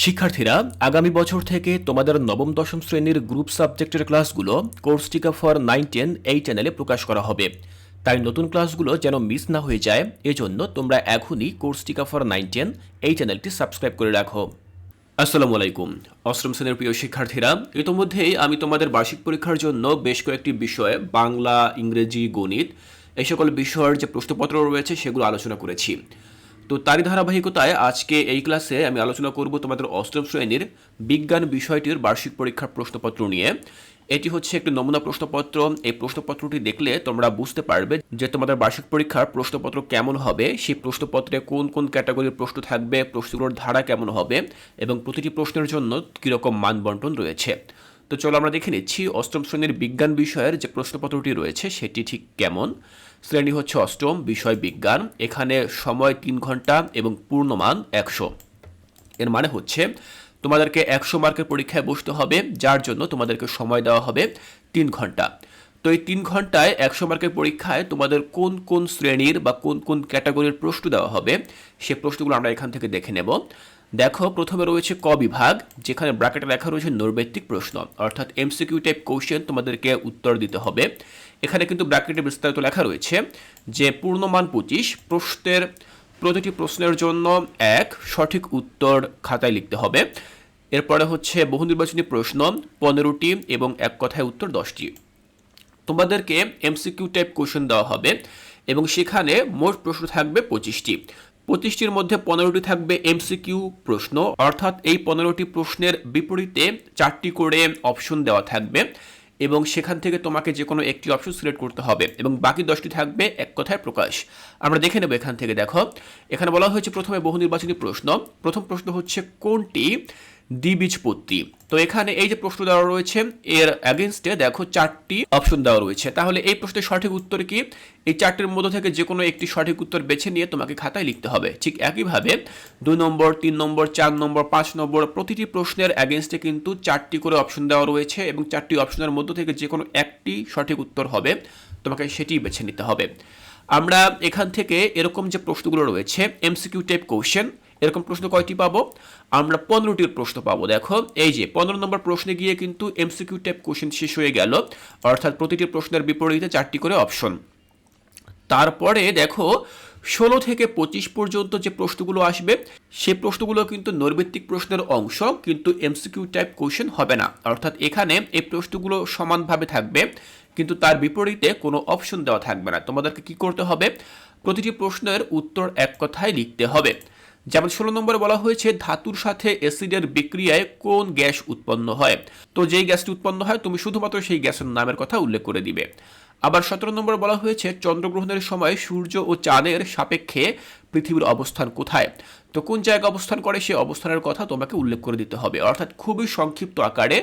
শিক্ষার্থীরা, আগামী বছর থেকে তোমাদের নবম, দশম শ্রেণির গ্রুপ সাবজেক্টের ক্লাসগুলো কোর্স টিকা ফর নাইন, টেন এই চ্যানেলে প্রকাশ করা হবে। তাই নতুন ক্লাসগুলো যেন মিস না হয়ে যায়, এজন্য তোমরা এখনই কোর্স টিকা ফর নাইন, টেন এই চ্যানেলটি সাবস্ক্রাইব করে রাখো। আসসালামু আলাইকুম। অষ্টম শ্রেণির প্রিয় শিক্ষার্থীরা, ইতোমধ্যেই আমি তোমাদের বার্ষিক পরীক্ষার জন্য বেশ কয়েকটি বিষয়ে বাংলা, ইংরেজি, গণিত, এই সকল বিষয়ের যে প্রশ্নপত্র রয়েছে সেগুলো আলোচনা করেছি। তো তারই ধারাবাহিকতায় আজকে এই ক্লাসে আমি আলোচনা করব তোমাদের অষ্টম শ্রেণির বিজ্ঞান বিষয়টির বার্ষিক পরীক্ষার প্রশ্নপত্র নিয়ে। এটি হচ্ছে একটি নমুনা প্রশ্নপত্র। এই প্রশ্নপত্রটি দেখলে তোমরা বুঝতে পারবে যে তোমাদের বার্ষিক পরীক্ষার প্রশ্নপত্র কেমন হবে, সেই প্রশ্নপত্রে কোন কোন ক্যাটাগরির প্রশ্ন থাকবে, প্রশ্নগুলোর ধারা কেমন হবে এবং প্রতিটি প্রশ্নের জন্য কীরকম মান বন্টন রয়েছে। তো চলো আমরা দেখে নিচ্ছি অষ্টম শ্রেণির বিজ্ঞান বিষয়ের যে প্রশ্নপত্রটি রয়েছে, সেটি ঠিক কেমন? শ্রেণি হচ্ছে অষ্টম, বিষয় বিজ্ঞান। এখানে সময় তিন ঘণ্টা এবং পূর্ণমান একশো। এর মানে হচ্ছে তোমাদেরকে একশো মার্কের পরীক্ষায় বসতে হবে, যার জন্য তোমাদেরকে সময় দেওয়া হবে তিন ঘণ্টা। তো এই তিন ঘন্টায় একশো মার্কের পরীক্ষায় তোমাদের কোন কোন শ্রেণির বা কোন কোন ক্যাটাগরির প্রশ্ন দেওয়া হবে, সে প্রশ্নগুলো আমরা এখান থেকে দেখে নেব। দেখো, প্রথমে রয়েছে ক বিভাগ, যেখানে ব্র্যাকেটে লেখা রয়েছে নৈর্ব্যক্তিক প্রশ্ন। অর্থাৎ এমসিকিউ টাইপ কোশ্চেন তোমাদেরকে উত্তর দিতে হবে। এখানে কিন্তু ব্র্যাকেটে বিস্তারিত লেখা রয়েছে যে, পূর্ণমান পঁচিশ, প্রশ্নের, প্রতিটি প্রশ্নের জন্য এক, সঠিক উত্তর খাতায় লিখতে হবে। এরপরে হচ্ছে বহু নির্বাচনী প্রশ্ন, পনেরোটি এবং এক কথায় উত্তর দশটি। তোমাদেরকে এমসিকিউ টাইপ কোশ্চেন দেওয়া হবে এবং সেখানে মোট প্রশ্ন থাকবে পঁচিশটি। পঁচিশটির মধ্যে পনেরোটি থাকবে এমসিকিউ প্রশ্ন। অর্থাৎ এই পনেরোটি প্রশ্নের বিপরীতে চারটি করে অপশন দেওয়া থাকবে এবং সেখান থেকে তোমাকে যে কোনো একটি অপশন সিলেক্ট করতে হবে এবং বাকি দশটি থাকবে এক কথায় প্রকাশ। আমরা দেখে নেব এখান থেকে, দেখো। এখানে বলা হয়েছে প্রথমে বহু নির্বাচনী প্রশ্ন। প্রথম প্রশ্ন হচ্ছে কোনটি? দ্বিবীজপত্রী তো এখানে এই যে প্রশ্ন দেওয়া রয়েছে, এর অ্যাগেনস্টে দেখো চারটি অপশন দেওয়া রয়েছে। তাহলে এই প্রশ্নের সঠিক উত্তর কি? এই চারটির মধ্যে থেকে যে কোনো একটি সঠিক উত্তর বেছে নিয়ে তোমাকে খাতায় লিখতে হবে। ঠিক একইভাবে দুই নম্বর, তিন নম্বর, চার নম্বর, পাঁচ নম্বর প্রতিটি প্রশ্নের অ্যাগেনস্টে কিন্তু চারটি করে অপশন দেওয়া রয়েছে এবং চারটি অপশনের মধ্য থেকে যে কোনো একটি সঠিক উত্তর হবে, তোমাকে সেটি বেছে নিতে হবে। আমরা এখান থেকে এরকম যে প্রশ্নগুলো রয়েছে এমসিকিউ টাইপ কোশ্চেন এরকম প্রশ্ন কয়টি পাবো? আমরা পনেরোটির প্রশ্ন পাবো, দেখো। এই যে, পনেরো নম্বর প্রশ্নে গিয়ে কিন্তু এমসিকিউ টাইপ কোশ্চেন শেষ হয়ে গেল। অর্থাৎ প্রতিটি প্রশ্নের বিপরীতে চারটি করে অপশন তারপরে দেখো, ষোলো থেকে পঁচিশ পর্যন্ত যে প্রশ্নগুলো আসবে, সে প্রশ্নগুলো কিন্তু নৈর্ভিত্তিক প্রশ্নের অংশ, কিন্তু এমসিকিউ টাইপ কোশ্চেন হবে না। অর্থাৎ এখানে এই প্রশ্নগুলো সমানভাবে থাকবে, কিন্তু তার বিপরীতে কোনো অপশন দেওয়া থাকবে না। তোমাদেরকে কি করতে হবে? প্রতিটি প্রশ্নের উত্তর এক কথায় লিখতে হবে। যেমন ষোলো নম্বরে বলা হয়েছে, ধাতুর সাথে অ্যাসিডের বিক্রিয়ায় কোন গ্যাস উৎপন্ন হয়? তো যেই গ্যাসটি উৎপন্ন হয়, তুমি শুধুমাত্র সেই গ্যাসের নামের কথা উল্লেখ করে দিবে। আবার সতেরো নম্বরে বলা হয়েছে, চন্দ্রগ্রহণের সময় সূর্য ও চাঁদের সাপেক্ষে পৃথিবীর অবস্থান কোথায়? তো কোন জায়গায় অবস্থান করে সে অবস্থানের কথা তোমাকে উল্লেখ করে দিতে হবে। অর্থাৎ খুবই সংক্ষিপ্ত আকারে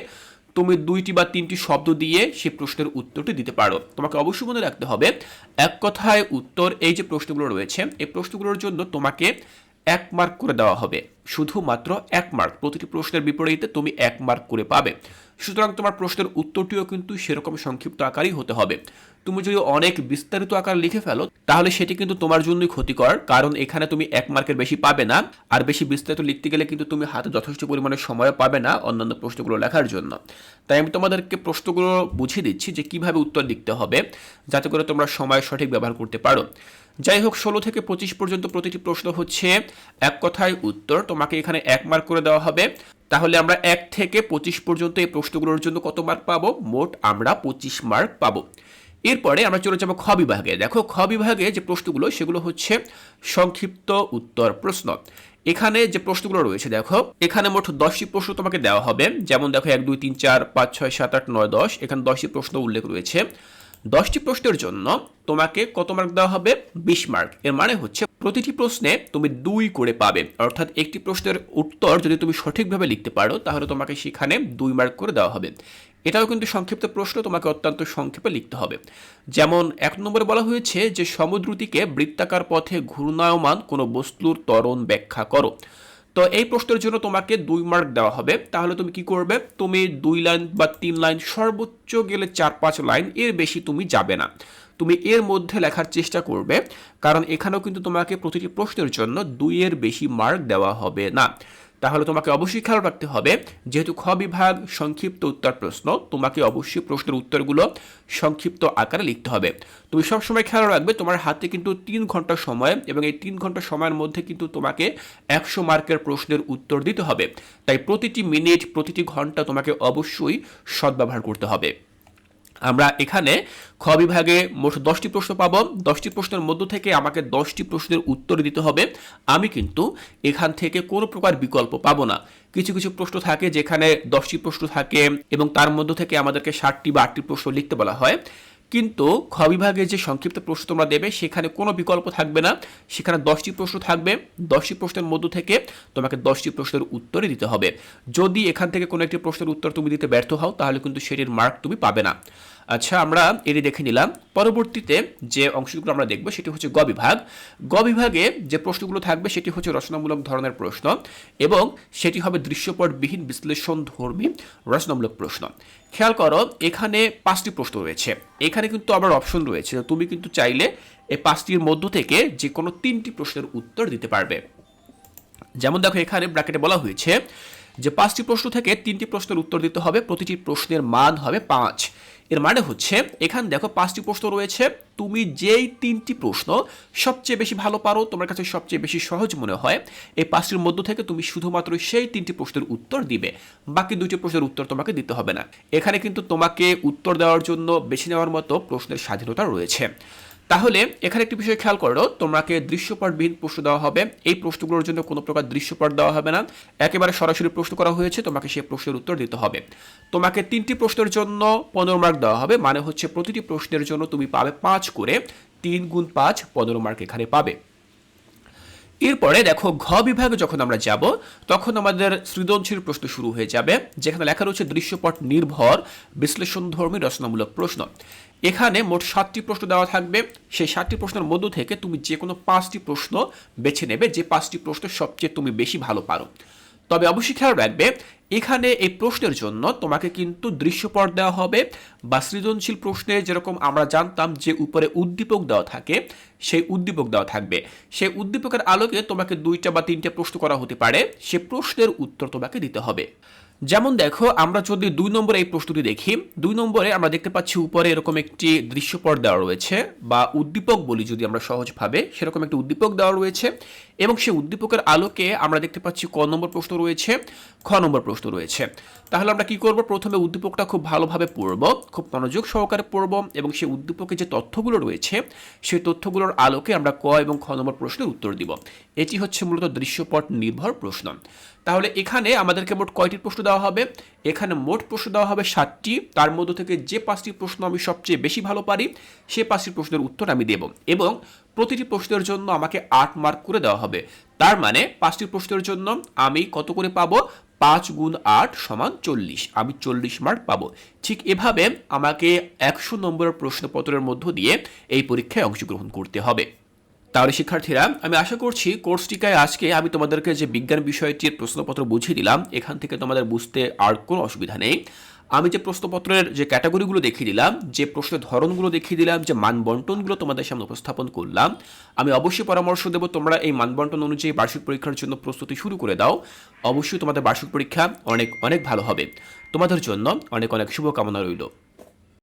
তুমি দুইটি বা তিনটি শব্দ দিয়ে সে প্রশ্নের উত্তরটি দিতে পারো। তোমাকে অবশ্যই মনে রাখতে হবে, এক কথায় উত্তর এই যে প্রশ্নগুলো রয়েছে, এই প্রশ্নগুলোর জন্য তোমাকে এক মার্ক করে দেওয়া হবে। শুধুমাত্র এক মার্ক প্রতিটি প্রশ্নের বিপরীতে তুমি এক মার্ক করে পাবে। সুতরাং তোমার প্রশ্নের উত্তরটিও কিন্তু সেরকম সংক্ষিপ্ত আকারই হতে হবে। তুমি যদি অনেক বিস্তারিত আকার লিখে ফেলো, তাহলে সেটি কিন্তু তোমার জন্যই ক্ষতিকর, কারণ এখানে তুমি এক মার্কের বেশি পাবে না। আর বেশি বিস্তারিত লিখতে গেলে কিন্তু তুমি হাতে যথেষ্ট পরিমাণে সময় পাবে না অন্যান্য প্রশ্নগুলো লেখার জন্য। তাই আমি তোমাদেরকে প্রশ্নগুলো বুঝিয়ে দিচ্ছি যে কীভাবে উত্তর লিখতে হবে, যাতে করে তোমরা সময় সঠিক ব্যবহার করতে পারো। যাই হোক, ষোলো থেকে পঁচিশ পর্যন্ত প্রতিটি প্রশ্ন হচ্ছে এক কথায় উত্তর। তোমাকে এখানে এক মার্ক করে দেওয়া হবে। তাহলে আমরা এক থেকে পঁচিশ পর্যন্ত এই প্রশ্নগুলোর জন্য কত মার্ক পাবো? মোট আমরা পঁচিশ মার্ক পাবো। এরপরে আমরা চলে যাব খ বিভাগে। দেখো, খ বিভাগে যে প্রশ্নগুলো, সেগুলো হচ্ছে সংক্ষিপ্ত উত্তর প্রশ্ন। এখানে যে প্রশ্নগুলো রয়েছে, দেখো, এখানে মোট দশটি প্রশ্ন তোমাকে দেওয়া হবে। যেমন দেখো, এক, দুই, তিন, চার, পাঁচ, ছয়, সাত, আট, নয়, দশ। এখানে দশটি প্রশ্ন উল্লেখ রয়েছে। দশটি প্রশ্নের জন্য তোমাকে কত মার্ক দেওয়া হবে? বিশ মার্ক এর মানে হচ্ছে প্রতিটি প্রশ্নে তুমি দুই করে পাবে। অর্থাৎ একটি প্রশ্নের উত্তর যদি তুমি সঠিকভাবে লিখতে পারো, তাহলে তোমাকে সেখানে দুই মার্ক করে দেওয়া হবে। এটাও কিন্তু সংক্ষিপ্ত প্রশ্ন, তোমাকে অত্যন্ত সংক্ষেপে লিখতে হবে। যেমন, এক নম্বরে বলা হয়েছে যে সমুদ্রটিকে বৃত্তাকার পথে ঘূর্ণায়মান কোনো বস্তুর ত্বরণ ব্যাখ্যা করো। তো এই প্রশ্নের জন্য তোমাকে দুই মার্ক দেওয়া হবে। তাহলে তুমি কি করবে? তুমি দুই লাইন বা তিন লাইন সর্বোচ্চ গেলে চার পাঁচ লাইন এর বেশি তুমি যাবে না। তুমি এর মধ্যে লেখার চেষ্টা করবে, কারণ এখানেও কিন্তু তোমাকে প্রতিটি প্রশ্নের জন্য দুইয়ের বেশি মার্ক দেওয়া হবে না। তাহলে তোমাকে অবশ্যই খেয়াল রাখতে হবে, যেহেতু খ বিভাগ সংক্ষিপ্ত উত্তর প্রশ্ন, তোমাকে অবশ্যই প্রশ্নের উত্তরগুলো সংক্ষিপ্ত আকারে লিখতে হবে। তুমি সবসময় খেয়াল রাখবে, তোমার হাতে কিন্তু তিন ঘণ্টা সময় এবং এই তিন ঘণ্টা সময়ের মধ্যে কিন্তু তোমাকে একশো মার্কের প্রশ্নের উত্তর দিতে হবে। তাই প্রতিটি মিনিট, প্রতিটি ঘণ্টা তোমাকে অবশ্যই সদ্ব্যবহার করতে হবে। আমরা এখানে খ বিভাগে মোট দশটি প্রশ্ন পাবো। দশটি প্রশ্নের মধ্য থেকে আমাকে দশটি প্রশ্নের উত্তর দিতে হবে। আমি কিন্তু এখান থেকে কোনো প্রকার বিকল্প পাবো না। কিছু কিছু প্রশ্ন থাকে যেখানে দশটি প্রশ্ন থাকে এবং তার মধ্য থেকে আমাদেরকে ষাটটি বা আটটি প্রশ্ন লিখতে বলা হয়। কিন্তু খ বিভাগে যে সংক্ষিপ্ত প্রশ্ন তোমরা দেবে, সেখানে কোনো বিকল্প থাকবে না। সেখানে দশটি প্রশ্ন থাকবে। দশটি প্রশ্নের মধ্য থেকে তোমাকে দশটি প্রশ্নের উত্তরই দিতে হবে। যদি এখান থেকে কোনো একটি প্রশ্নের উত্তর তুমি দিতে ব্যর্থ হও, তাহলে কিন্তু সেটির মার্ক তুমি পাবে না। আচ্ছা আমরা এটি দেখে নিলাম। পরবর্তীতে যে অংশগুলো আমরা দেখব, সেটি হচ্ছে গ বিভাগ। গ বিভাগে যে প্রশ্নগুলো থাকবে, সেটি হচ্ছে রচনামূলক ধরনের প্রশ্ন এবং সেটি হবে দৃশ্যপটবিহীন বিশ্লেষণ ধর্মী রচনামূলক প্রশ্ন। খেয়াল করো, এখানে পাঁচটি প্রশ্ন রয়েছে। এখানে কিন্তু আবার অপশন রয়েছে। তুমি কিন্তু চাইলে এই পাঁচটির মধ্য থেকে যে কোনো তিনটি প্রশ্নের উত্তর দিতে পারবে। যেমন দেখো, এখানে ব্র্যাকেটে বলা হয়েছে যে পাঁচটি প্রশ্ন থেকে তিনটি প্রশ্নের উত্তর দিতে হবে, প্রতিটি প্রশ্নের মান হবে পাঁচ। এর মানে হচ্ছে, এখানে দেখো পাঁচটি প্রশ্ন রয়েছে। তুমি যেই তিনটি প্রশ্ন সবচেয়ে বেশি ভালো পারো, তোমার কাছে সবচেয়ে বেশি সহজ মনে হয়, এই পাঁচটির মধ্য থেকে তুমি শুধুমাত্র সেই তিনটি প্রশ্নের উত্তর দিবে। বাকি দুটি প্রশ্নের উত্তর তোমাকে দিতে হবে না। এখানে কিন্তু তোমাকে উত্তর দেওয়ার জন্য বেছে নেওয়ার মতো প্রশ্নের স্বাধীনতা রয়েছে। তাহলে এখানে একটি বিষয় খেয়াল করো, তোমাকে দৃশ্যপটবিহীন প্রশ্ন দেওয়া হবে। এই প্রশ্নগুলোর জন্য কোনো প্রকার দৃশ্যপট দেওয়া হবে না। একেবারে সরাসরি প্রশ্ন করা হয়েছে, তোমাকে সেই প্রশ্নের উত্তর দিতে হবে। তোমাকে তিনটি প্রশ্নের জন্য পনেরো মার্ক দেওয়া হবে মানে হচ্ছে প্রতিটি প্রশ্নের জন্য তুমি পাবে পাঁচ করে তিন গুণ পাঁচ পনেরো মার্ক এখানে পাবে। এরপরে দেখো, ঘ বিভাগে যখন আমরা যাব, তখন আমাদের সৃজনশীল প্রশ্ন শুরু হয়ে যাবে, যেখানে লেখা রয়েছে দৃশ্যপট নির্ভর, বিশ্লেষণধর্মী, রচনামূলক প্রশ্ন। এখানে মোট সাতটি প্রশ্ন দেওয়া থাকবে। সেই সাতটি প্রশ্নের মধ্য থেকে তুমি যে কোনো পাঁচটি প্রশ্ন বেছে নেবে, যে পাঁচটি প্রশ্ন সবচেয়ে তুমি বেশি ভালো পারো। তবে অবশ্যই খেয়াল রাখবে, এখানে এই প্রশ্নের জন্য তোমাকে কিন্তু দৃশ্যপট দেওয়া হবে বা সৃজনশীল প্রশ্নে যেরকম আমরা জানতাম যে উপরে উদ্দীপক দেওয়া থাকে, সেই উদ্দীপক দেওয়া থাকবে। সেই উদ্দীপকের আলোকে তোমাকে দুইটা বা তিনটা প্রশ্ন করা হতে পারে, সে প্রশ্নের উত্তর তোমাকে দিতে হবে। যেমন দেখো, আমরা যদি দুই নম্বরে এই প্রশ্নটি দেখি, দুই নম্বরে আমরা দেখতে পাচ্ছি উপরে এরকম একটি দৃশ্যপট দেওয়া রয়েছে, বা উদ্দীপক বলি যদি আমরা সহজভাবে, সেরকম একটি উদ্দীপক দেওয়া রয়েছে, এবং সেই উদ্দীপকের আলোকে আমরা দেখতে পাচ্ছি ক নম্বর প্রশ্ন রয়েছে, খ নম্বর প্রশ্ন রয়েছে। তাহলে আমরা কি করব? প্রথমে উদ্দীপকটা খুব ভালোভাবে পড়ব, খুব মনোযোগ সহকারে পড়ব, এবং সেই উদ্দীপকে যে তথ্যগুলো রয়েছে, সেই তথ্যগুলোর আলোকে আমরা ক এবং খ নম্বর প্রশ্নের উত্তর দিব। এটি হচ্ছে মূলত দৃশ্যপট নির্ভর প্রশ্ন। তাহলে এখানে আমাদেরকে মোট কয়টি প্রশ্ন দেওয়া হবে? এখানে মোট প্রশ্ন দেওয়া হবে সাতটি। তার মধ্য থেকে যে পাঁচটি প্রশ্ন আমি সবচেয়ে বেশি ভালো পারি, সে পাঁচটি প্রশ্নের উত্তর আমি দেব এবং প্রতিটি প্রশ্নের জন্য আমাকে আট মার্ক করে দেওয়া হবে। তার মানে পাঁচটি প্রশ্নের জন্য আমি কত করে পাবো? পাঁচ গুণ আট সমান চল্লিশ। আমি চল্লিশ মার্ক পাবো। ঠিক এভাবে আমাকে একশো নম্বরের প্রশ্নপত্রের মধ্য দিয়ে এই পরীক্ষায় অংশগ্রহণ করতে হবে। তাহলে শিক্ষার্থীরা, আমি আশা করছি কোর্সটিকায় আজকে আমি তোমাদেরকে যে বিজ্ঞান বিষয়টির প্রশ্নপত্র বুঝিয়ে দিলাম, এখান থেকে তোমাদের বুঝতে আর কোনো অসুবিধা নেই। আমি যে প্রশ্নপত্রের যে ক্যাটাগরিগুলো দেখিয়ে দিলাম, যে প্রশ্নের ধরনগুলো দেখিয়ে দিলাম, যে মানবন্টনগুলো তোমাদের সামনে উপস্থাপন করলাম, আমি অবশ্যই পরামর্শ দেবো তোমরা এই মানবন্টন অনুযায়ী বার্ষিক পরীক্ষার জন্য প্রস্তুতি শুরু করে দাও। অবশ্যই তোমাদের বার্ষিক পরীক্ষা অনেক অনেক ভালো হবে। তোমাদের জন্য অনেক অনেক শুভকামনা রইল।